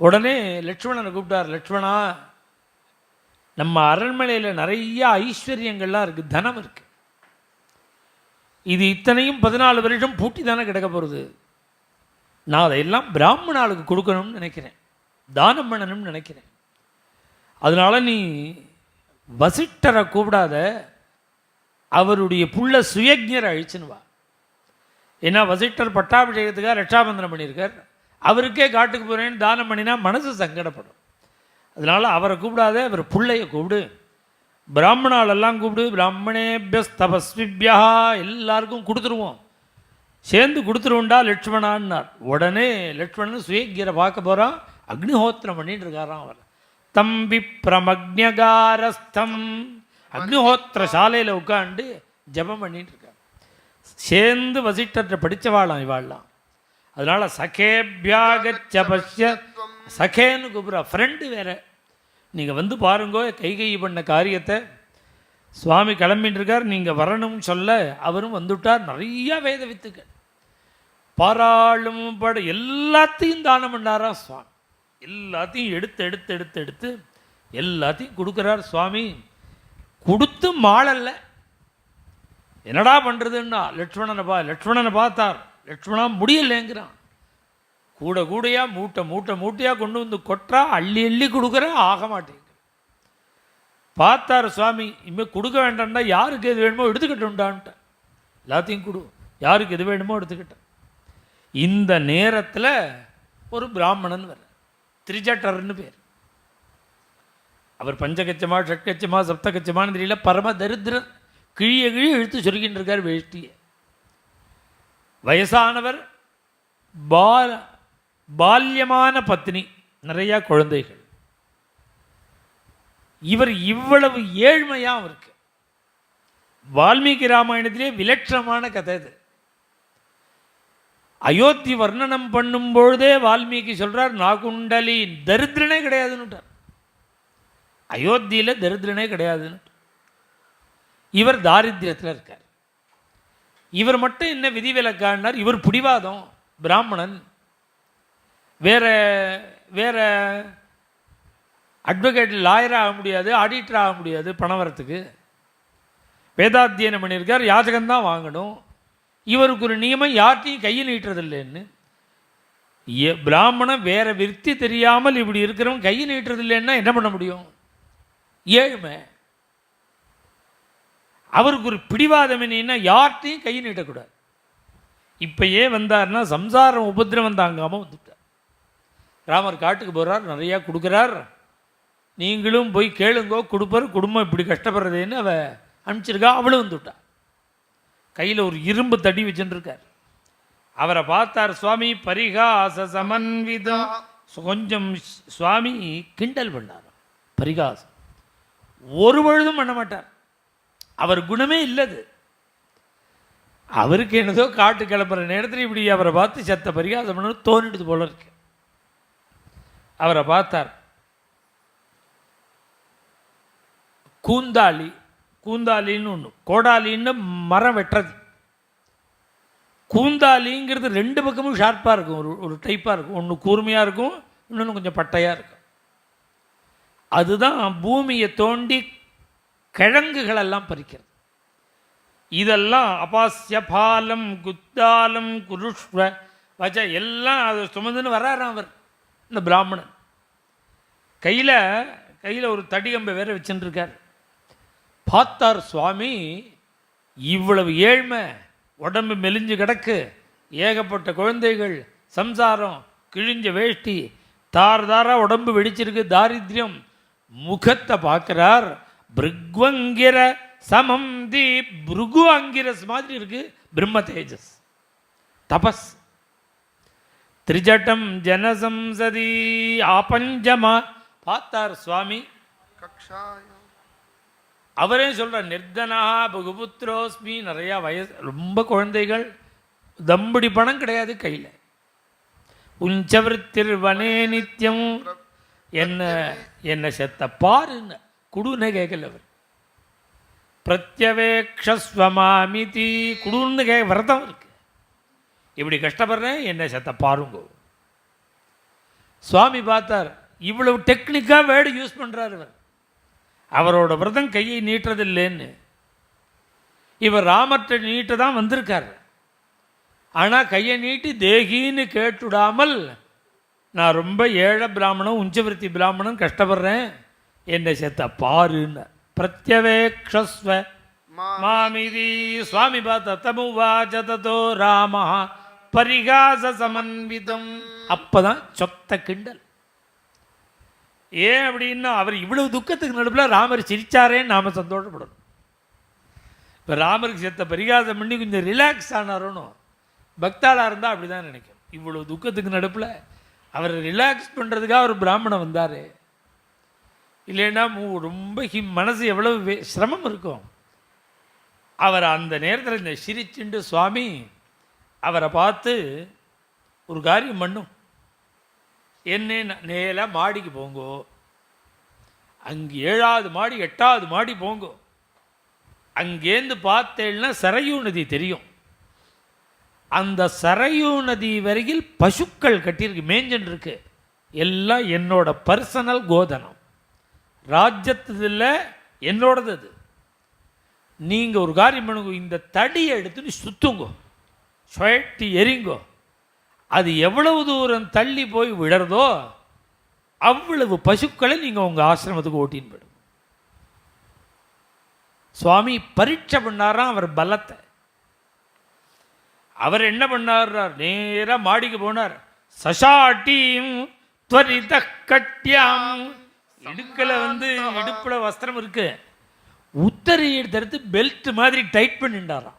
உடனே லட்சுமணனை கூப்பிட்டார் லட்சுமணா நம்ம அரண்மனையில் நிறைய ஐஸ்வர்யங்கள்லாம் இருக்குது தனம் இருக்குது இது இத்தனையும் பதினாலு வருஷம் பூட்டி தானே கிடக்க போகிறது நான் அதையெல்லாம் பிராமணாளுக்கு கொடுக்கணும்னு நினைக்கிறேன் தானம் பண்ணணும்னு நினைக்கிறேன். அதனால நீ வசிட்டரை கூப்பிடாத அவருடைய புள்ள சுயஜரை அழிச்சுன்னு வா. ஏன்னா வசிட்டர் பட்டாபிஷேகத்துக்காக ரட்சாபந்தனம் பண்ணியிருக்கார். அவருக்கே காட்டுக்கு போகிறேன்னு தானம் பண்ணினா மனசு சங்கடப்படும். அதனால் அவரை கூப்பிடாத அவர் பிள்ளைய கூப்பிடு. பிராமணாலெல்லாம் கூப்பிடு. பிராமணேபியஸ்தபஸ்விபியா எல்லாருக்கும் கொடுத்துருவோம். சேர்ந்து கொடுத்துருவோண்டா லட்சுமணான்னார். உடனே லட்சுமணன் சுயக்கியரை பார்க்க போகிறான் அக்னிஹோத்திரம் பண்ணிட்டு இருக்காராம் அவர். தம்பி பிரமக்னகாரஸ்தம் அக்னிஹோத்திர சாலையில் உட்காந்து ஜெபம் பண்ணிட்டு இருக்கார். சேர்ந்து வசிட்டற்ற படித்தவாளாம் இவாள்லாம். அதனால சகேபியாகச்ச பஷ்ய சகேன்னு கூப்பிட்றா. ஃப்ரெண்டு வேற. நீங்கள் வந்து பாருங்கோ கைகை பண்ண காரியத்தை. சுவாமி கிளம்பின்னு இருக்கார் நீங்கள் வரணும்னு சொல்ல அவரும் வந்துட்டார். நிறையா வேத வித்துக்கள். பாராளும் பட எல்லாத்தையும் தானம் பண்ணாரா சுவாமி. எல்லாத்தையும் எடுத்து எடுத்து எடுத்து எடுத்து எல்லாத்தையும் கொடுக்குறார் சுவாமி. கொடுத்து மாளல்ல. என்னடா பண்ணுறதுன்னா லட்சுமணனை பா லட்சுமணனை பார்த்தார். லட்சுமணா முடியலைங்கிறான். கூட கூடையா மூட்டை மூட்டை மூட்டையாக கொண்டு வந்து கொட்டுறா அள்ளி அள்ளி கொடுக்குற ஆக மாட்டேங்குது. பார்த்தார் சுவாமி இனிமேல் கொடுக்க வேண்டாம்டா யாருக்கு எது வேணுமோ எடுத்துக்கிட்டோம்டான்ட்டு எல்லாத்தையும் கொடு யாருக்கு எது வேணுமோ எடுத்துக்கிட்டேன் இந்த நேரத்தில் ஒரு பிராமணன் வர திரிஜட்டர்னு பேர். அவர் பஞ்சகச்சமா ஷட்கச்சமா சப்தகச்சமானு தெரியல பரம தரித்திரன் கிழிய கிழிய இழுத்து சொருகின்னு இருக்கார் வேஷ்டியை. வயசானவர் பால் பால்யமான பத்னி நிறையா குழந்தைகள். இவர் இவ்வளவு ஏழ்மையாகவும் இருக்கு வால்மீகி ராமாயணத்திலே விலட்சணமான கதை இது அயோத்தி வர்ணனம் பண்ணும் பொழுதே வால்மீகி சொல்றார் நாகுண்டலி தரித்திரனே கிடையாதுன்னுட்டார். அயோத்தியில தரித்திரனே கிடையாதுன்னு இவர் தாரித்திரத்தில் இருக்கார். இவர் மட்டும் என்ன விதிவிலக்கானார்? இவர் பிடிவாதம் பிராமணன். வேற வேற அட்வொகேட் லாயர் ஆக முடியாது ஆடிட்டர் ஆக முடியாது பணம் வரத்துக்கு. வேதாத்தியனம் பண்ணியிருக்கார் யாஜகம்தான் வாங்கணும். இவருக்கு ஒரு நியமம் யார்ட்டையும் கையில் நீட்டுறதில்லைன்னு. பிராமணன் வேற விருத்தி தெரியாமல் இப்படி இருக்கிறவன் கையை நீட்டுறதில்லைன்னா என்ன பண்ண முடியும்? ஏழ்மை. அவருக்கு ஒரு பிடிவாதம் என்னன்னா யார்ட்டையும் கை நீட்டக்கூடாது இப்பயே வந்தார்னா சம்சாரம் உபதிரவம் தாங்காமல் வந்துட்டார். ராமர் காட்டுக்கு போகிறார் நிறையா கொடுக்குறார். நீங்களும் போய் கேளுங்கோ கொடுப்பார் குடும்பம் இப்படி கஷ்டப்படுறதுன்னு அவ அனுப்பிச்சிருக்கா அவளும் வந்துவிட்டா கையில் ஒரு இரும்பு தடி வச்சுருக்கார். அவரை பார்த்தார் சுவாமி பரிகாச சமன்விதம் கொஞ்சம் சுவாமி கிண்டல் பண்ணார் பரிகாசம். ஒரு பொழுதும் பண்ண மாட்டார். அவர் குணமே இல்லது. அவருக்கு என்னதோ காட்டு கிளம்புற நேரத்தில் இப்படி அவரை பார்த்து செத்த பரிகாசம்னு பண்ணணும் தோணிடுது போல இருக்கு. அவரை பார்த்தார். கூந்தாளி கூந்தாலின்னு ஒன்று கோடாலின்னு மரம் வெட்டுறது. கூந்தாலிங்கிறது ரெண்டு பக்கமும் ஷார்ப்பாக இருக்கும் ஒரு ஒரு டைப்பாக இருக்கும். ஒன்று கூர்மையாக இருக்கும் இன்னொன்று கொஞ்சம் பட்டையாக இருக்கும். அதுதான் பூமியை தோண்டி கிழங்குகளெல்லாம் பறிக்கிறது. இதெல்லாம் அபாஸ்ய பாலம் குத்தாலம் குருஷ்வ வச்ச எல்லாம் அதை சுமந்துன்னு வர்றாராம் அவர் இந்த பிராமணன். கையில் கையில் ஒரு தடிகம்பை வேற வச்சுட்டுருக்கார் பார்த்தார் சுவாமி இவ்வளவு ஏழ்மை உடம்பு மெலிஞ்சு கிடக்கு ஏகப்பட்ட குழந்தைகள் சம்சாரம் கிழிஞ்ச வேஷ்டி தார் தாரா உடம்பு வெடிச்சிருக்கு தாரித்யம் முகத்தை பார்க்குறார் பிருக்வங்கிர சமம் தி பிருகு அங்கிரஸ் மாதிரி இருக்கு. பிரம்ம தேஜஸ். தபஸ். திரிஜட்டம் ஜனசம்சதி ஆபஞ்சமா. பார்த்தார் சுவாமி. அவரே சொல்கிறார் நிர்தனா பகுபுத்ரோஸ்மி நிறையா வயசு ரொம்ப குழந்தைகள் தம்படி பணம் கிடையாது கையில். உஞ்சவருத்திர் வனே நித்தியம் என்ன என்ன செத்த பாருன்னு. குடுன்னு கேட்கல அவர் பிரத்யவேக்ஷஸ்வமாமிதி குடுன்னு கே விரதம் இருக்கு. இப்படி கஷ்டப்படுறேன் என்ன செத்த பாருங்கோ. சுவாமி பார்த்தார் இவ்வளவு டெக்னிக்காக வேர்டு யூஸ் பண்ணுறாரு இவர். அவரோட விரதம் கையை நீட்டுறதில்லைன்னு. இவர் ராமர்கிட்ட நீட்ட தான் வந்திருக்கார். ஆனால் கையை நீட்டி தேகின்னு கேட்டுடாமல் நான் ரொம்ப ஏழை பிராமணன் உஞ்சவர்த்தி பிராமணன் கஷ்டப்படுறேன். என்னை செத்த பாருன்னு. பிரத்யவேக்ஷஸ்வ. மாமிதி சுவாமி தமுவாச்ச ததோ ராம. பரிகாச சமன்விதம். அப்பதான் சொத்த கிண்டல். ஏன் அப்படின்னா அவர் இவ்வளவு துக்கத்துக்கு நடுவில் ராமர் சிரிச்சாரேன்னு நாம சந்தோஷப்படணும். இப்போ ராமருக்கு செத்த பரிகாசம் பண்ணி கொஞ்சம் ரிலாக்ஸ் ஆனாரோன்னு பக்தாளாக இருந்தால் அப்படி தான் நினைக்கும் இவ்வளோ துக்கத்துக்கு நடுப்பில் அவரை ரிலாக்ஸ் பண்ணுறதுக்காக ஒரு பிராமணன் வந்தார். இல்லைன்னா ரொம்ப ஹி மனசு எவ்வளவு சிரமம் இருக்கும் அவர் அந்த நேரத்தில் இந்த சிரிச்சுண்டு சுவாமி அவரை பார்த்து ஒரு காரியம் பண்ணும். என்ன நேராக மாடிக்கு போங்கோ. அங்கே ஏழாவது மாடி எட்டாவது மாடி போங்கோ. அங்கேருந்து பார்த்தேன்னா சரையூ நதி தெரியும். அந்த சரையூ நதி வரையில் பசுக்கள் கட்டியிருக்கு மேஞ்சன் இருக்கு எல்லாம் என்னோட பர்சனல் கோதனம். ராஜ்யத்துல என்னோடது அது நீங்கள் ஒரு காரியம் பண்ணுங்க இந்த தடியை எடுத்துன்னு சுத்துங்கோ. சுழட்டி எரிங்கோ அது எவ்வளவு தூரம் தள்ளி போய் விழறதோ அவ்வளவு பசுக்களை நீங்கள் உங்கள் ஆசிரமத்துக்கு ஓட்டின்னு போயிடும் சுவாமி பரீட்சை பண்ணாராம் அவர் பலத்தை. அவர் என்ன பண்ணார் நேராக மாடிக்கு போனார். சசாட்டியும் துவரித கட்டியாம். இடுக்கில் வந்து இடுப்பில் வஸ்திரம் இருக்கு. உத்தரி எடுத்து பெல்ட் மாதிரி டைட் பண்ணிட்டாராம்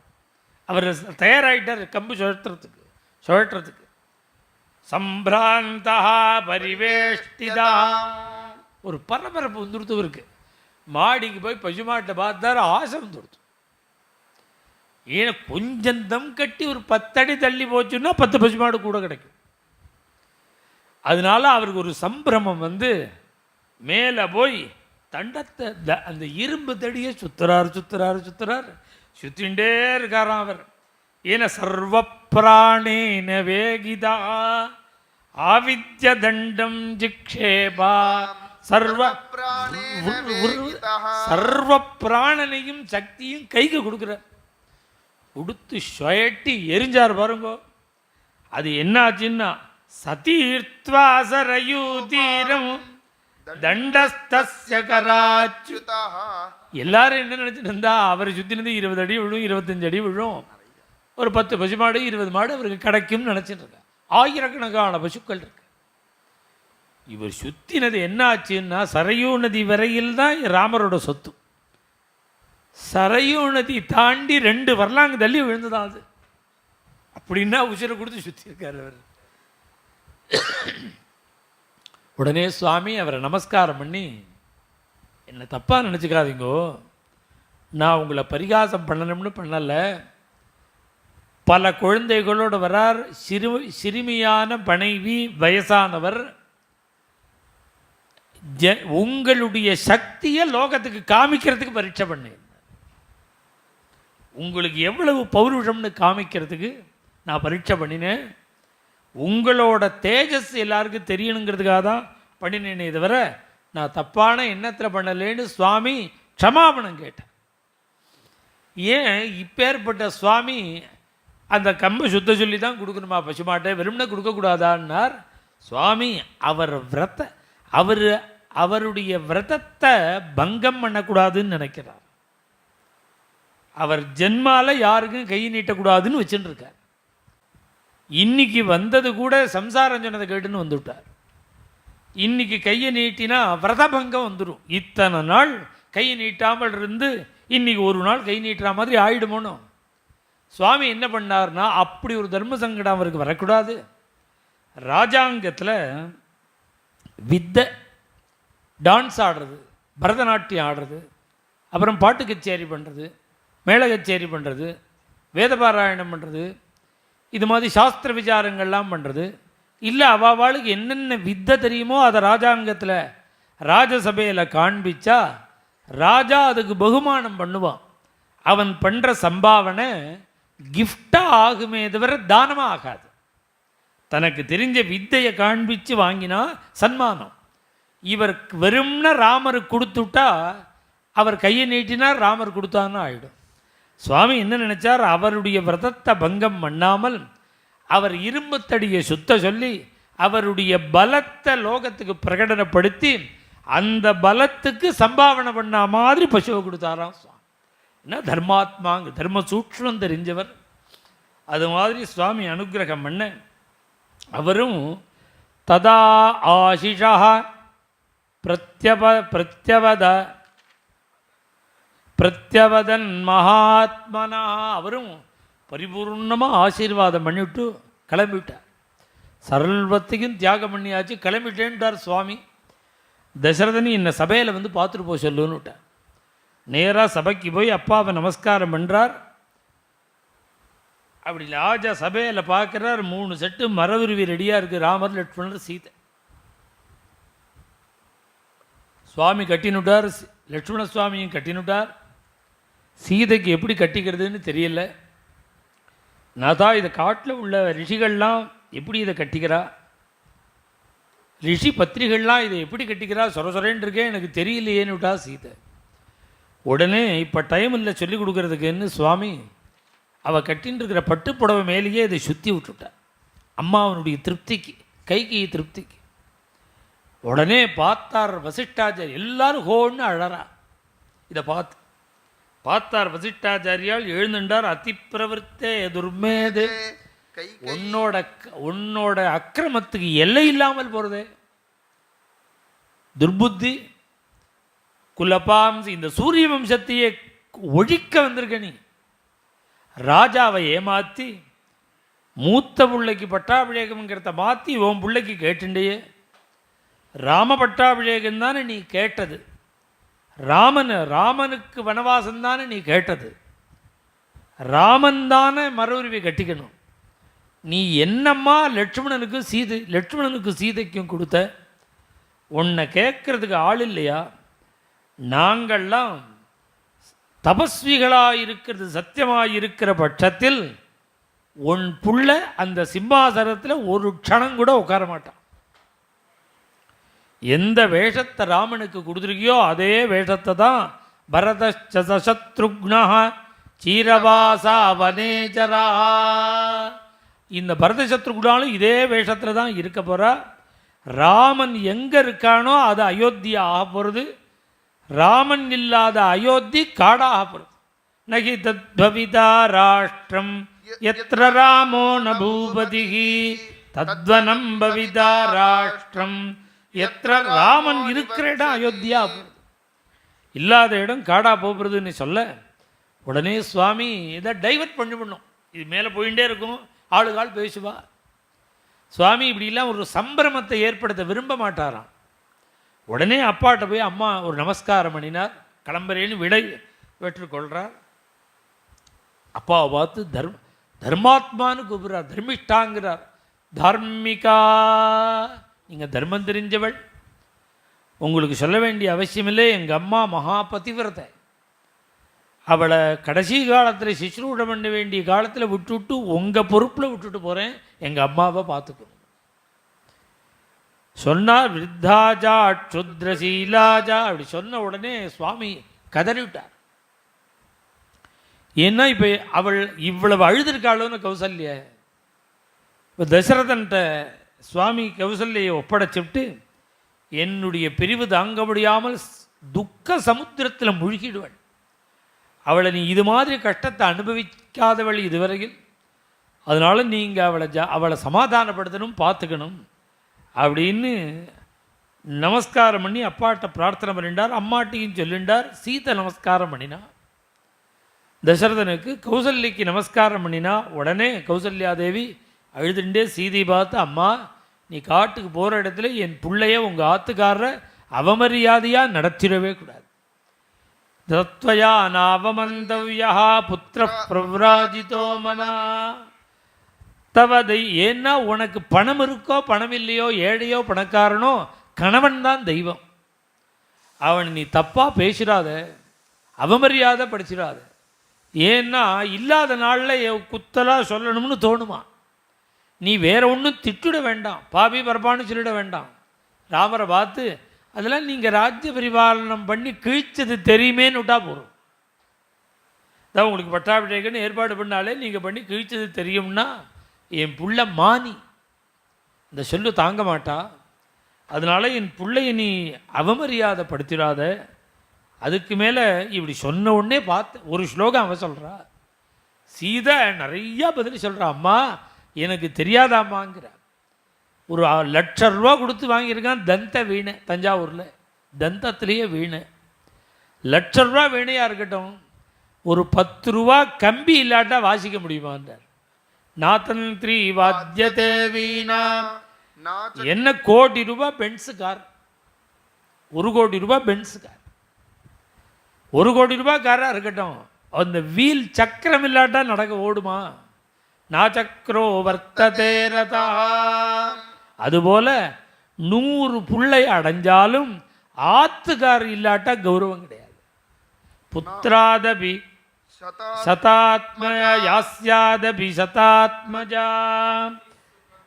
அவர் தயாராகிட்டார் கம்பு சுழற்றுறதுக்கு சுழற்றுறதுக்கு சம்பிராந்தா பரிவேஷ்டிதா. ஒரு பரபரப்பு வந்துடுத்து இருக்கு. மாடிக்கு போய் பசுமாட்டை பார்த்தாரு ஆசை வந்துடுத்து ஏன்னா கொஞ்சம் தம் கட்டி ஒரு பத்தடி தள்ளி போச்சுன்னா பத்து பசுமாடு கூட கிடைக்கும். அதனால அவருக்கு ஒரு சம்பிரமம் வந்து மேலே போய் தண்டத்தை த- அந்த இரும்பு தடியை சுத்துறாரு சுத்துறாரு சுத்துறாரு. சுத்திண்டே இருக்காராம் அவர். ஏன சர்வ பிராணேன வேகிதா ஆவித்ய தண்டம் ஜிக்ஷேபா. சர்வ சர்வ பிராணனையும் சக்தியும் கைக்கு கொடுக்குறார். உடுத்து சுழட்டி எரிஞ்சார் பாருங்கோ. அது என்னாச்சுன்னா சதீர்த்வா சரயூ தீரம் தண்டஸ்தஸ்ய எல்லாரும் என்ன நினைச்சிட்டு இருந்தா அவர் சுத்தினது இருபது அடி விழும் இருபத்தஞ்சு அடி விழும். ஒரு பத்து பசு மாடு இருபது மாடு அவருக்கு கிடைக்கும்னு நினைச்சிட்டு இருக்க. ஆயிரக்கணக்கான பசுக்கள் இருக்கு. இவர் சுத்தினது என்ன ஆச்சுன்னா சரையூ நதி வரையில் தான் ராமரோட சொத்து. சரையூ நதி தாண்டி ரெண்டு வரலாங்க தள்ளி விழுந்துதான் அது. அப்படின்னா உசிரை கொடுத்து சுத்தி இருக்காரு அவர். உடனே சுவாமி அவரை நமஸ்காரம் பண்ணி என்னை தப்பாக நினச்சிக்காதீங்கோ. நான் உங்களை பரிகாசம் பண்ணணும்னு பண்ணலை. பல குழந்தைகளோடு வரார். சிறு சிறுமியான மனைவி வயசானவர். ஜ உங்களுடைய சக்தியை லோகத்துக்கு காமிக்கிறதுக்கு பரீட்சை பண்ணேன் உங்களுக்கு எவ்வளவு பௌருஷம்னு காமிக்கிறதுக்கு நான் பரீட்சை பண்ணினேன். உங்களோட தேஜஸ் எல்லாருக்கும் தெரியணுங்கிறதுக்காக தான் பண்ணினேனே தவிர நான் தப்பான எண்ணத்தில் பண்ணலேன்னு சுவாமி க்ஷமாபணம் கேட்டேன் ஏன் இப்பேற்பட்ட சுவாமி அந்த கம்பை சுத்த சொல்லி தான் கொடுக்கணுமா? பசுமாட்டை வெறும்னே கொடுக்கக்கூடாதான்னார். சுவாமி அவர் விரத அவர் அவருடைய விரதத்தை பங்கம் பண்ணக்கூடாதுன்னு நினைக்கிறார். அவர் ஜென்மால யாருக்கும் கை நீட்டக்கூடாதுன்னு வச்சுட்டுருக்கார் இன்னைக்கு வந்தது கூட சம்சாரம் சொன்னதை கேட்டுன்னு வந்துவிட்டார் இன்னைக்கு கையை நீட்டினா விரதபங்கம் வந்துடும் இத்தனை நாள் கையை நீட்டாமல் இருந்து இன்னைக்கு ஒரு நாள் கை நீட்டுற மாதிரி ஆயிடுமோனோ. சுவாமி என்ன பண்ணார்னா அப்படி ஒரு தர்ம சங்கடம் அவருக்கு வரக்கூடாது. ராஜாங்கத்தில் வித்தை டான்ஸ் ஆடுறது பரதநாட்டியம் ஆடுறது அப்புறம் பாட்டு கச்சேரி பண்ணுறது மேள கச்சேரி பண்ணுறது வேதபாராயணம் பண்ணுறது இது மாதிரி சாஸ்திர விசாரங்கள்லாம் பண்ணுறது இல்லை அவாவாளுக்கு என்னென்ன வித்தை தெரியுமோ அதை ராஜாங்கத்தில் ராஜசபையில் காண்பிச்சா ராஜா அதுக்கு பகுமானம் பண்ணுவான். அவன் பண்ணுற சம்பாவனை கிஃப்டாக ஆகுமே தவிர தானமாக ஆகாது. தனக்கு தெரிஞ்ச வித்தையை காண்பிச்சு வாங்கினா சன்மானம். இவர் வெறும்னா ராமருக்கு கொடுத்துட்டா அவர் கையை நீட்டினா ராமர் கொடுத்தான்னு ஆகிடும் சுவாமி என்ன நினச்சார்? அவருடைய விரதத்தை பங்கம் பண்ணாமல் அவர் இரும்புத்தடியை சுத்த சொல்லி அவருடைய பலத்தை லோகத்துக்கு பிரகடனப்படுத்தி அந்த பலத்துக்கு சம்பாவனை பண்ண மாதிரி பசுவை கொடுத்தாராம் சுவாமி. என்ன தர்மாத்மாங்க தர்ம சூட்சம் தெரிஞ்சவர். அது மாதிரி சுவாமி அனுக்கிரகம் பண்ண அவரும் ததா ஆஷிஷா பிரத்யப பிரத்யவத பிரத்யவதன் மகாத்மனா. அவரும் பரிபூர்ணமாக ஆசீர்வாதம் பண்ணிவிட்டு கிளம்பிவிட்டார். சர்வத்தையும் தியாகம் பண்ணியாச்சு. கிளம்பிட்டேன்ட்டார் சுவாமி. தசரதனி என்னை சபையில் வந்து பார்த்துட்டு போக சொல்லுன்னு விட்டார். நேராக சபைக்கு போய் அப்பாவை நமஸ்காரம் பண்ணுறார் அப்படி ராஜா சபையில் பார்க்குறார். மூணு செட்டு மரவிருவி ரெடியாக இருக்குது ராமர் லட்சுமணர் சீதை. சுவாமி கட்டினுட்டார் லட்சுமண சுவாமியும் கட்டினுட்டார் சீதைக்கு எப்படி கட்டிக்கிறதுன்னு தெரியல. நான் தான் இதை காட்டில் உள்ள ரிஷிகள்லாம் எப்படி இதை கட்டிக்கிறா? ரிஷி பத்திரிகள்லாம் இதை எப்படி கட்டிக்கிறா? சொர சொரேன்னு இருக்கே எனக்கு தெரியலையேன்னு விட்டா சீதை. உடனே இப்போ டைம் இல்லை சொல்லிக் கொடுக்கறதுக்குன்னு சுவாமி அவள் கட்டின்னு இருக்கிற பட்டு புடவை மேலேயே இதை சுற்றி விட்டுட்டா. அம்மா அவனுடைய திருப்திக்கு கைக்கு திருப்திக்கு. உடனே பார்த்தார் வசிஷ்டாஜர் எல்லாரும் ஹோன்னு அழறா. இதை பார்த்து பார்த்தார் வசிஷ்டாச்சாரியால் எழுந்துண்டார் அதிப்பிரவருத்தே துர்மேது உன்னோட உன்னோட அக்கிரமத்துக்கு எல்லை இல்லாமல் போகிறதே துர்புத்தி குலபாம்சி இந்த சூரிய வம்சத்தையே ஒழிக்க வந்திருக்க நீ. ராஜாவை ஏமாத்தி மூத்த பிள்ளைக்கு பட்டாபிஷேகம்ங்கிறத மாற்றி உன் பிள்ளைக்கு கேட்டுண்டையே. ராம பட்டாபிஷேகம் தானே நீ கேட்டது. ராமன் ராமனுக்கு வனவாசம் தானே நீ கேட்டது. ராமன் தானே மறுவுரிவை கட்டிக்கணும். நீ என்னம்மா லட்சுமணனுக்கு சீதை லட்சுமணனுக்கும் சீதைக்கும் கொடுத்த? உன்னை கேட்கறதுக்கு ஆள் இல்லையா? நாங்கள்லாம் தபஸ்விகளாக இருக்கிறது சத்தியமாக இருக்கிற பட்சத்தில் உன் புள்ள அந்த சிம்மாசனத்தில் ஒரு க்ஷணம் கூட உட்கார மாட்டான் எந்த வேஷத்தை ராமனுக்கு கொடுத்துருக்கியோ அதே வேஷத்தை தான் பரதசத்ருக்னா சீரவாசா வனேஜரா இந்த பரத சத்ருகுணாலும் இதே வேஷத்தில் தான் இருக்க போகிறா ராமன் எங்கே இருக்கானோ அது அயோத்தியா ஆக போகிறது ராமன் இல்லாத அயோத்தி காடாக போகிறது நகி தத்பவிதா ராஷ்டிரம் எத்திர ராமோ நபூபதிகி தத்வனம் பவிதா ராஷ்டிரம் எத்திர ராமன் இருக்கிற இடம் அயோத்தியா. இல்லாத இடம் காடா போகிறதுன்னு சொல்ல உடனே சுவாமி இதை டைவர்ட் பண்ணி பண்ணும். இது மேலே போயிட்டே இருக்கும். ஆளுகால் பேசுவா சுவாமி இப்படிலாம் ஒரு சம்பிரமத்தை ஏற்படுத்த விரும்ப மாட்டாராம். உடனே அப்பாட்ட போய் அம்மா ஒரு நமஸ்காரம் பண்ணினார். கிளம்புறேன்னு விடை பெற்றுக்கொள்கிறார் அப்பாவை பார்த்து தர்ம தர்மாத்மான்னு கூப்பிடுறார். தர்மிஷ்டாங்கிறார். தார்மிகா நீங்கள் தர்மம் தெரிஞ்சவள். உங்களுக்கு சொல்ல வேண்டிய அவசியமில்லை. எங்கள் அம்மா மகா பதிவிரதை அவளை கடைசி காலத்தில் சிசுரூடம் பண்ண வேண்டிய காலத்தில் விட்டுவிட்டு உங்கள் பொறுப்பில் விட்டுட்டு போகிறேன் எங்கள் அம்மாவை பார்த்துக்கணும். சொன்னார் விருத்தாஜா சுத்ரசீலாஜா அப்படி சொன்ன உடனே சுவாமி கதறிவிட்டார். ஏன்னா இப்போ அவள் இவ்வளவு அழுதுருக்காளோன்னு கௌசல்ய இப்போ தசரதன்ட்ட சுவாமி கௌசல்யை ஒப்படைச்சிட்டு என்னுடைய பிரிவு தாங்க முடியாமல் துக்க சமுத்திரத்தில் முழுகிடுவள். அவளை நீ இது மாதிரி கஷ்டத்தை அனுபவிக்காதவள் இதுவரையில். அதனால நீங்கள் அவளை ஜா அவளை சமாதானப்படுத்தணும் பார்த்துக்கணும் அப்படின்னு நமஸ்காரம் பண்ணி அப்பாட்ட பிரார்த்தனை பண்ணிட்டார் அம்மாட்டையும் சொல்லிண்டார் சீதை நமஸ்காரம் பண்ணினா. தசரதனுக்கு கௌசல்யக்கு நமஸ்காரம் பண்ணினா உடனே கௌசல்யா தேவி அழுதுண்டே சீதை பார்த்து அம்மா நீ காட்டுக்கு போகிற இடத்துல என் பிள்ளைய உங்கள் ஆத்துக்காரரை அவமரியாதையாக நடத்திடவே கூடாது. தத்வயா நாவமந்தவ்யா புத்திர பிரவ்ராஜிதோ மனா. தவதை ஏன்னா உனக்கு பணம் இருக்கோ பணம் இல்லையோ ஏழையோ பணக்காரனோ கணவன் தான் தெய்வம். அவன் நீ தப்பாக பேசிடாத அவமரியாதை படிச்சிடாத ஏன்னா இல்லாத நாளில் குத்தலாக சொல்லணும்னு தோணுமா? நீ வேற ஒன்றும் திட்டுட வேண்டாம். பாபி பரப்பான்னு சொல்லிட வேண்டாம். ராமரை பார்த்து அதெல்லாம் நீங்கள் ராஜ்ய பரிபாலனம் பண்ணி கிழிச்சது தெரியுமேன்னு விட்டா போதும். அதான் உங்களுக்கு பட்டாபிஷேகம்னு ஏற்பாடு பண்ணாலே நீங்கள் பண்ணி கிழிச்சது தெரியும்னா என் புள்ள மானி. இந்த சொல்லு தாங்க மாட்டா. அதனால என் பிள்ளைய நீ அவமரியாதை படுத்திடாத அதுக்கு மேலே இப்படி சொன்ன உடனே பார்த்து ஒரு ஸ்லோகம் அவன் சொல்கிறா சீதை நிறையா பதில் சொல்கிறா அம்மா எனக்கு தெரியாதாமாங்கிறார். ஒரு லட்ச ரூபா கொடுத்து வாங்கியிருக்கான் தந்த வீணை தஞ்சாவூரில். தந்தத்திலேயே வீணை. லட்ச ரூபா வீணையாக இருக்கட்டும் ஒரு பத்து ரூபா கம்பி இல்லாட்டா வாசிக்க முடியுமான்றார். நாத்தன் த்ரீ வாத்தியதே வீணா என்ன கோடி ரூபாய் பென்ஸு கார் ஒரு கோடி ரூபாய் பென்ஸு கார் ஒரு கோடி ரூபாய் காராக இருக்கட்டும் அந்த வீல் சக்கரம் இல்லாட்டா நடக்க ஓடுமா? நாச்சக்ரோ வர்த்ததேரதா வர்த்ததே ரதா. அதுபோல நூறு புள்ளை அடைஞ்சாலும் ஆத்துக்கார் இல்லாட்டா கௌரவம் கிடையாது. புத்திராதபி சதா சதாத்மய யாஸ்யாதபி சதாத்மஜா.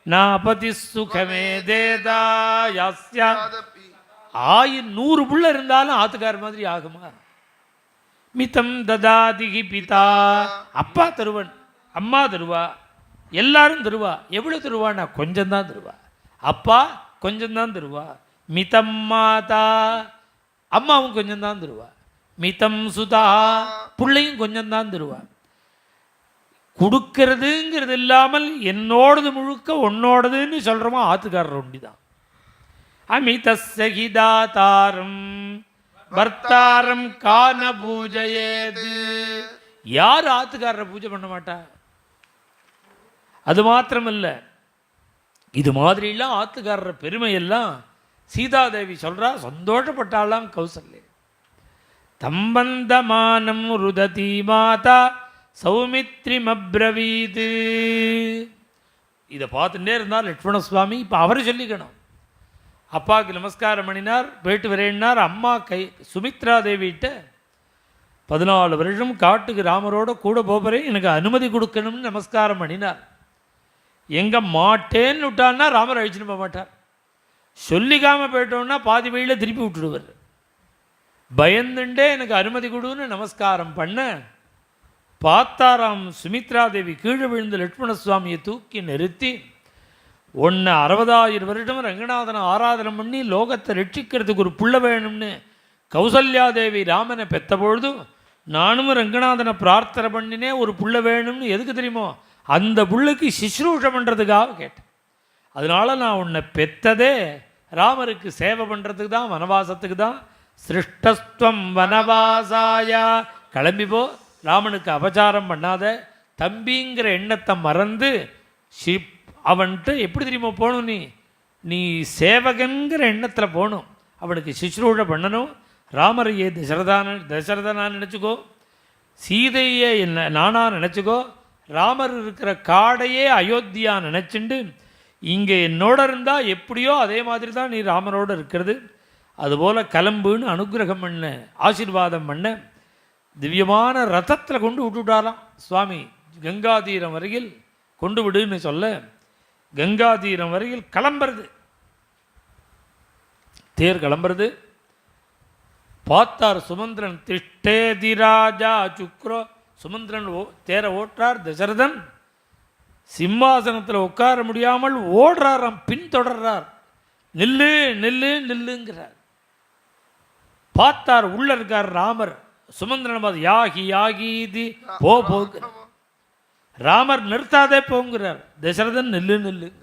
நாபதி சுகமே தேதா யாஸ்யா. தபி நூறு புள்ள இருந்தாலும் ஆத்துக்கார் மாதிரி ஆகுமா? மிதம் ததாதிகி பிதா. அப்பா தருவன். அம்மா தருவா எல்லாரும் தருவா எவ்வளோ தருவான்னா கொஞ்சம்தான் தருவா. அப்பா கொஞ்சம்தான் தருவா. மிதம் மாதா அம்மாவும் கொஞ்சம்தான் தருவா. மிதம் சுதா பிள்ளையும் கொஞ்சம்தான் தருவா. கொடுக்கறதுங்கிறது இல்லாமல் என்னோடது முழுக்க உன்னோடதுன்னு சொல்கிறோமோ ஆத்துக்காரர் ஒண்டி தான் அமிதசகிதாதாரம் பர்த்தாரம் கான பூஜையேது. யார் ஆத்துக்காரரை பூஜை பண்ண மாட்டா? அது மாத்திரமல்ல. இது மாதிரிலாம் ஆத்துக்காரர் பெருமையெல்லாம் சீதாதேவி சொல்கிறா சந்தோஷப்பட்டாலாம் கௌசல்யா. தம்பந்தமானம் ருததி மாதா சௌமித்ரிமப்ரவீது. இதை பார்த்துட்டே இருந்தார் லட்சுமண சுவாமி இப்போ அவர் சொல்லிக்கணும். அப்பாவுக்கு நமஸ்காரம் பண்ணினார் போயிட்டு வரேன்னார் அம்மா கை சுமித்ரா தேவிகிட்ட பதினாலு வருஷம் காட்டுக்கு ராமரோட கூட போகிறேன் எனக்கு அனுமதி கொடுக்கணும்னு நமஸ்காரம் பண்ணினார். எங்கே மாட்டேன்னு விட்டான்னா ராமர் அழிச்சுன்னு போக மாட்டார். சொல்லிக்காம போயிட்டோம்னா பாதி வழியில் திருப்பி விட்டுடுவார். பயந்துண்டே எனக்கு அனுமதி கொடுன்னு நமஸ்காரம் பண்ண பார்த்தாராம் சுமித்ரா தேவி கீழே விழுந்த லட்சுமண சுவாமியை தூக்கி நிறுத்தி ஒன்று அறுபதாயிரம் வருடம் ரங்கநாதனை ஆராதனை பண்ணி லோகத்தை ரட்சிக்கிறதுக்கு ஒரு புள்ள வேணும்னு கௌசல்யா தேவி ராமனை பெத்த பொழுது நானும் ரங்கநாதனை பிரார்த்தனை பண்ணினே ஒரு புள்ள வேணும்னு எதுக்கு தெரியுமோ? அந்த புள்ளுக்கு சிஸ்ரூஷம் பண்ணுறதுக்காக கேட்டேன். அதனால நான் உன்னை பெத்ததே ராமருக்கு சேவை பண்ணுறதுக்கு தான் வனவாசத்துக்கு தான். சிருஷ்டஸ்துவம் வனவாசாயா. கிளம்பிப்போ ராமனுக்கு அபச்சாரம் பண்ணாத. தம்பிங்கிற எண்ணத்தை மறந்து ஷிப் அவன்கிட்ட எப்படி தெரியுமா போகணும் நீ? நீ சேவகங்கிற எண்ணத்தில் போகணும். அவனுக்கு சிசுரூஷ பண்ணணும். ராமரையே தசரதான தசரதனா நினச்சிக்கோ. சீதையை என்ன நானா நினச்சிக்கோ. ராமர் இருக்கிற காடையே அயோத்தியா நினச்சிண்டு இங்கே என்னோட இருந்தால் எப்படியோ அதே மாதிரி தான் நீ ராமரோட இருக்கிறது. அதுபோல் கிளம்புன்னு அனுக்கிரகம் பண்ண ஆசீர்வாதம் பண்ண திவ்யமான ரதத்தில் கொண்டு விட்டுவிட்டாராம் சுவாமி கங்காதீரம் வரையில் கொண்டு விடுன்னு சொல்ல கங்காதீரம் வரையில் கிளம்புறது. தேர் கிளம்புறது. பார்த்தார் சுமந்திரன் திஷ்டேதிராஜா சுக்ரோ சுமந்திரன் ஓ தேர ஓற்றார் தசரதன். சிம்மாசனத்தில் உட்கார முடியாமல் ஓடுறாராம் பின்தொடர்றார். நில்லு நில்லு நில்லுங்கிறார். பார்த்தார் உள்ள இருக்கார் ராமர். சுமந்திரன் பார்த்து யாகி யாகி இது போ போகிறார் ராமர் நிறுத்தாதே போங்கிறார். தசரதன் நில்லு நில்லுங்கிறார்.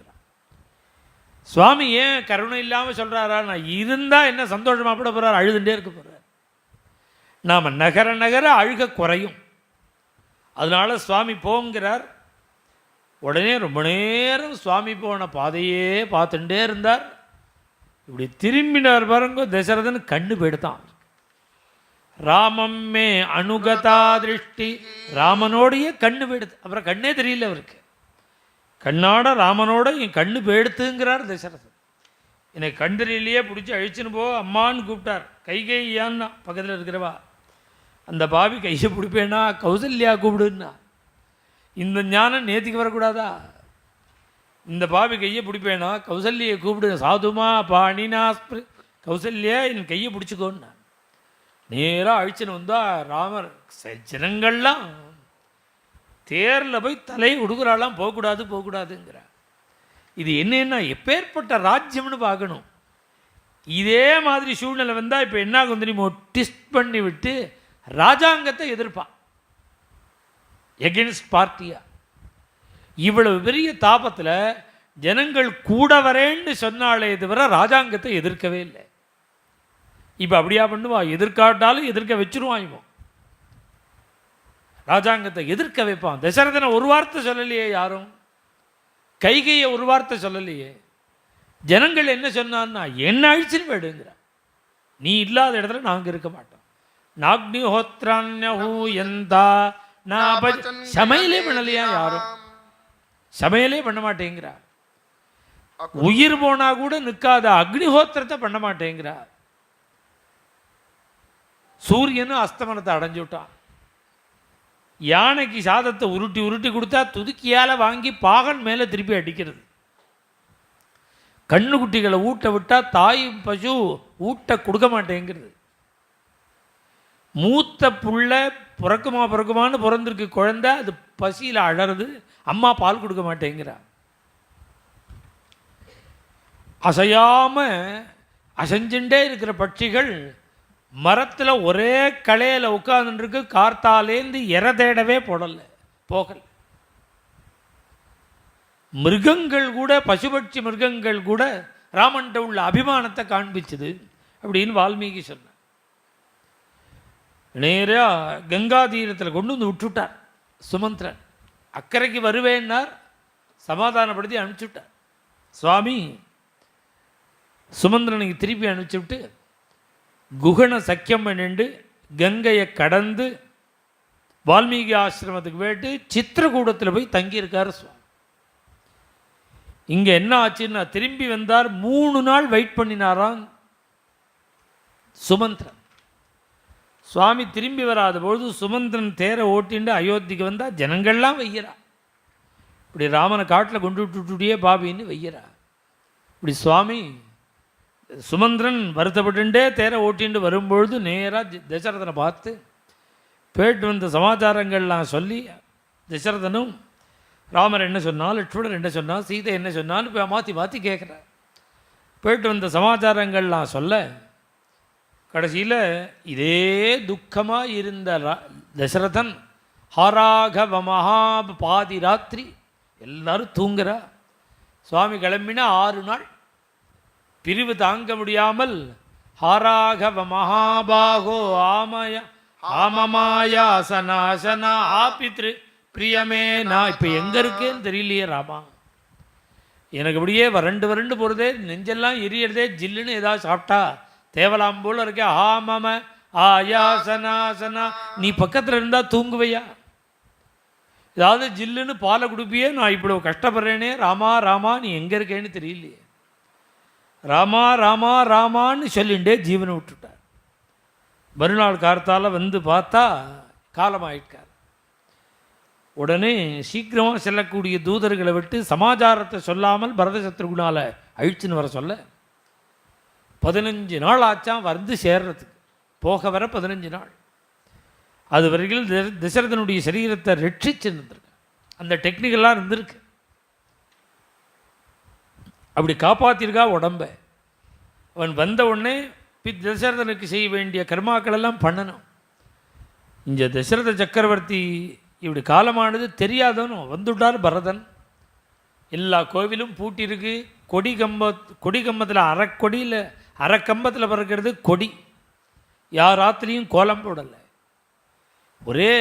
சுவாமி ஏன் கருணை இல்லாமல் சொல்கிறாரா நான் இருந்தால் என்ன சந்தோஷமாக போட போகிறார் அழுதுண்டே இருக்க போகிறார் நாம் நகர நகர அழுக குறையும். அதனால சுவாமி போங்கிறார். உடனே ரொம்ப நேரம் சுவாமி போன பாதையே பார்த்துட்டே இருந்தார். இப்படி திரும்பினார் பாருங்க தசரதன் கண்ணு போயிடுத்தான் ராமம் மே அனுகதா திருஷ்டி. ராமனோடையே கண்ணு போயிடுது. அப்புறம் கண்ணே தெரியல அவருக்கு. கண்ணாட ராமனோட என் கண்ணு போயிடுத்துங்கிறார் தசரதன். என்னை கண் தெரியலையே பிடிச்சி அழிச்சுன்னு போ அம்மான்னு கூப்பிட்டார். கைகை பக்கத்தில் இருக்கிறவா. அந்த பாவி கையை பிடிப்பேனா? கௌசல்யா கூப்பிடுன்னா. இந்த ஞானம் நேத்திக்கு வரக்கூடாதா? இந்த பாவி கையை பிடிப்பேனா? கௌசல்யை கூப்பிடு. சாதுமா பாணினா கௌசல்யா என் கையை பிடிச்சிக்கோன்னு. நேராக அழிச்சுன்னு வந்தால் ராமர் ச- ஜனங்கள்லாம் தேரில் போய் தலையை உடுக்குறாலாம் போகக்கூடாது போகக்கூடாதுங்கிற இது என்னென்னா எப்பேற்பட்ட ராஜ்யம்னு பார்க்கணும். இதே மாதிரி சூழ்நிலை வந்தால் இப்போ என்ன ஆகும் தெரியுமோ? டிஸ்ட் பண்ணி விட்டு ராஜாங்கத்தை எதிர்ப்பான். எகென்ஸ்ட் பார்ட்டியா இவ்வளவு பெரிய தாபத்தில் ஜனங்கள் கூட வரேன்னு சொன்னாலே தவிர ராஜாங்கத்தை எதிர்க்கவே இல்லை. இப்போ அப்படியா பண்ணுவா? எதிர்க்காட்டாலும் எதிர்க்க வச்சிருவான் இவன். ராஜாங்கத்தை எதிர்க்க வைப்பான். தசரதனை ஒரு வார்த்தை சொல்லலையே யாரும்? கைகையை ஒரு வார்த்தை சொல்லலையே? ஜனங்கள் என்ன சொன்னான்னா என்ன அழிச்சுன்னு போயிடுங்கிறான். நீ இல்லாத இடத்துல நாங்கள் இருக்க மாட்டோம். நாக்னிஹோத்ரான்யஹூ எந்தா நான் சமையலே பண்ணலையா யாரும்? சமையலே பண்ண மாட்டேங்கிறா உயிர் போனா கூட நிற்காத அக்னிஹோத்திரத்தை பண்ண மாட்டேங்கிறா சூரியனும் அஸ்தமனத்தை அடைஞ்சு விட்டான். யானைக்கு சாதத்தை உருட்டி உருட்டி கொடுத்தா துதுக்கியால வாங்கி பாகன் மேலே திருப்பி அடிக்கிறது. கண்ணுக்குட்டிகளை ஊட்ட விட்டா தாய் பசு ஊட்ட கொடுக்க மாட்டேங்கிறது. மூத்த புள்ள பிறக்குமா பிறக்குமான்னு பிறந்திருக்கு குழந்தை அது பசியில் அழறது அம்மா பால் கொடுக்க மாட்டேங்கிறா அசையாம அசைஞ்சுட்டே இருக்கிற பட்சிகள் மரத்தில் ஒரே களையில் உட்காந்துருக்கு கார்த்தாலேந்து எர தேடவே போடலை போகல. மிருகங்கள் கூட பசுபட்சி மிருகங்கள் கூட ராமன்ட்ட உள்ள அபிமானத்தை காண்பிச்சுது அப்படின்னு வால்மீகி சொன்னார் நேராக கங்கா தீரத்தில் கொண்டு வந்து விட்டுட்டார் சுமந்திரன். அக்கறைக்கு வருவேன்னார். சமாதானப்படுத்தி அனுப்பிச்சுட்டார். சுவாமி சுமந்திரனுக்கு திருப்பி அனுப்பிச்சுட்டு குகண சக்கியம் பண்ணிண்டு கங்கையை கடந்து வால்மீகி ஆசிரமத்துக்கு போயிட்டு சித்திரகூடத்தில் போய் தங்கியிருக்காரு சுவாமி. இங்கே என்ன ஆச்சுன்னா திரும்பி வந்தார் மூணு நாள் வெயிட் பண்ணினாராம் சுமந்திரன். சுவாமி திரும்பி வராத பொழுது சுமந்திரன் தேரை ஓட்டிண்டு அயோத்திக்கு வந்தால் ஜனங்கள்லாம் வைக்கிறா இப்படி ராமனை காட்டில் கொண்டு விட்டுட்டுடியே பாபின்னு வைக்கிறா இப்படி சுவாமி சுமந்திரன் வருத்தப்பட்டுண்டே தேரை ஓட்டிண்டு வரும்பொழுது நேராக தசரதனை பார்த்து போயிட்டு வந்த சமாச்சாரங்கள்லாம் சொல்லி தசரதனும் ராமர் என்ன சொன்னால் லட்சுமணர் என்ன சொன்னால் சீதை என்ன சொன்னான்னு இப்போ மாற்றி மாற்றி கேட்குறார் போயிட்டு வந்த சமாச்சாரங்கள்லாம் சொல்ல கடைசியில் இதே துக்கமாக இருந்த தசரதன் ஹாராகவ மகா பாதி ராத்திரி எல்லாரும் தூங்குறா. சுவாமி கிளம்பினா ஆறு நாள். பிரிவு தாங்க முடியாமல் ஹாராகவ மகாபாகோ ஆமய ஆமமாயாசனாசனா ஆபித்ரு பிரியமே நான் இப்போ எங்கே இருக்கேன்னு தெரியலையே ராமா. எனக்கு அப்படியே வறண்டு வறண்டு போகிறதே நெஞ்செல்லாம் எரியறதே ஜில்லுன்னு ஏதாவது சாப்பிட்டா தேவலாம் போல இருக்க ஆமம ஆயாசனாசனா நீ பக்கத்தில் இருந்தால் தூங்குவையா? ஏதாவது ஜில்லுன்னு பாலை கொடுப்பியே நான் இவ்வளோ கஷ்டப்படுறேனே ராமா ராமா நீ எங்கே இருக்கேன்னு தெரியலையே. ராமா ராமா ராமான்னு சொல்லிண்டே ஜீவனை விட்டுட்டார். மறுநாள் கார்த்தால் வந்து பார்த்தா காலமாயிட்டார். உடனே சீக்கிரமாக செல்லக்கூடிய தூதர்களை விட்டு சமாச்சாரத்தை சொல்லாமல் பரத சத்ருகுணால் அழிச்சுன்னு வர சொல்ல பதினஞ்சு நாள் ஆச்சாம் வந்து சேர்றதுக்கு. போக வர பதினஞ்சு நாள். அது வரையில் தி- தசரதனுடைய சரீரத்தை ரட்சிச்சு இருந்திருக்கு. அந்த டெக்னிக்கெல்லாம் இருந்திருக்கு. அப்படி காப்பாத்திருக்கா உடம்ப. அவன் வந்த உடனே பி தசரதனுக்கு செய்ய வேண்டிய கர்மாக்கள் எல்லாம் பண்ணணும். இந்த தசரத சக்கரவர்த்தி இப்படி காலமானது தெரியாதவனும் வந்துட்டார் பரதன். எல்லா கோவிலும் பூட்டியிருக்கு கொடி கம்ப கொடி கம்பத்தில் அரைக்கொடியில் அரைக்கம்பத்தில் பறக்கிறது கொடி. யார் ராத்திரியும் கோலம் போடலை. ஒரே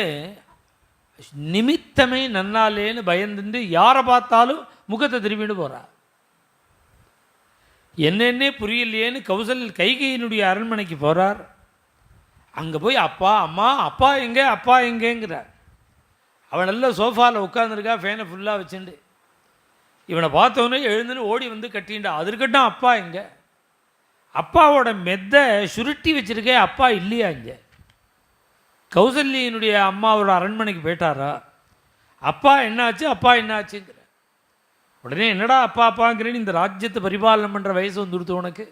நிமித்தமே நன்னாலேன்னு பயந்துட்டு யாரை பார்த்தாலும் முகத்தை திரும்பிட்டு போகிறாள் என்னென்னே புரியலையேன்னு கௌசல் கைகையினுடைய அரண்மனைக்கு போகிறார் அங்கே போய் அப்பா அம்மா அப்பா எங்கே அப்பா எங்கேங்கிறார். அவன் நல்ல சோஃபாவில் உட்காந்துருக்கா ஃபேனை ஃபுல்லாக வச்சுண்டு. இவனை பார்த்தவொன்னே எழுந்துன்னு ஓடி வந்து கட்டிண்டா. அது இருக்கட்டும் அப்பா எங்கே? அப்பாவோட மெத்தை சுருட்டி வச்சிருக்கே அப்பா இல்லையா இங்கே? கௌசல்யினுடைய அம்மாவோட அரண்மனைக்கு போயிட்டாரா? அப்பா என்னாச்சு? அப்பா என்னாச்சுங்கிற. உடனே என்னடா அப்பா அப்பாங்கிறேன்னு இந்த ராஜ்யத்தை பரிபாலனம் பண்ணுற வயசு வந்துடுத்து உனக்கு?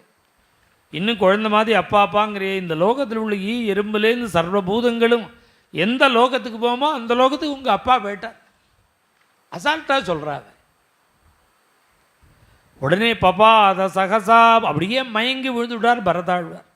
இன்னும் குழந்தை மாதிரி அப்பா அப்பாங்கிறியே இந்த லோகத்தில் உள்ள ஈ எறும்புலேருந்து சர்வபூதங்களும் எந்த லோகத்துக்கு போமோ அந்த லோகத்துக்கு உங்கள் அப்பா போயிட்டார். அசால்ட்டாக சொல்கிறாங்க உடனே பபா அதை சகசா அப்படியே மயங்கி விழுந்து விட்டார் பரதாழ்வார்.